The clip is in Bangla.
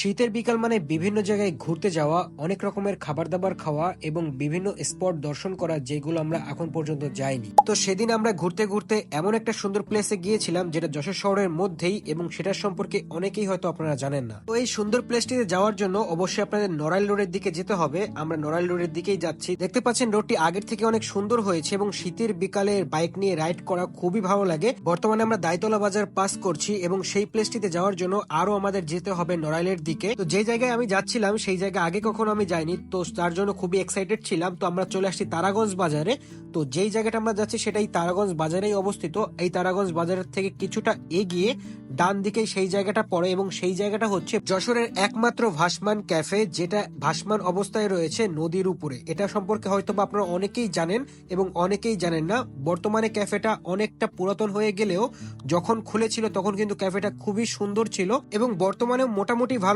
শীতের বিকাল মানে বিভিন্ন জায়গায় ঘুরতে যাওয়া, অনেক রকমের খাবার দাবার খাওয়া এবং বিভিন্ন স্পট দর্শন করা যেগুলো আমরা এখন পর্যন্ত যাইনি। তো সেদিন আমরা ঘুরতে ঘুরতে এমন একটা সুন্দর প্লেসে গিয়েছিলাম যেটা যশোর শহরের মধ্যেই এবং সেটার সম্পর্কে অনেকেই হয়তো আপনারা জানেন না। তো এই সুন্দর প্লেসটিতে যাওয়ার জন্য অবশ্যই আপনাদের নড়াইল রোডের দিকে যেতে হবে। আমরা নড়াইল রোডের দিকেই যাচ্ছি। দেখতে পাচ্ছেন রোডটি আগের থেকে অনেক সুন্দর হয়েছে এবং শীতের বিকালে বাইক নিয়ে রাইড করা খুবই ভালো লাগে। বর্তমানে আমরা দায়তলা বাজার পাস করছি এবং সেই প্লেসটিতে যাওয়ার জন্য আরও আমাদের যেতে হবে নড়াইলের দিকে। তো যে জায়গায় আমি যাচ্ছিলাম, সেই জায়গায় আগে কখনো আমি যাইনি। তো তার জন্য খুবই এক্সাইটেড ছিলাম। তো আমরা চলে আসছি তারাগঞ্জ বাজারে। তো যেই জায়গাটা আমরা যাচ্ছি সেটাই তারাগঞ্জ বাজারেই অবস্থিত। এই তারাগঞ্জ বাজারের থেকে কিছুটা এগিয়ে ডান দিকে সেই জায়গাটা পড়ে এবং সেই জায়গাটা হচ্ছে যশোরের একমাত্র ভাসমান ক্যাফে, যেটা ভাসমান অবস্থায় রয়েছে নদীর উপরে। এটা সম্পর্কে হয়তো বা আপনারা অনেকেই জানেন এবং অনেকেই জানেন না। বর্তমানে ক্যাফেটা অনেকটা পুরাতন হয়ে গেলেও যখন খুলেছিল, তখন কিন্তু ক্যাফেটা খুবই সুন্দর ছিল এবং বর্তমানে মোটামুটি ভালো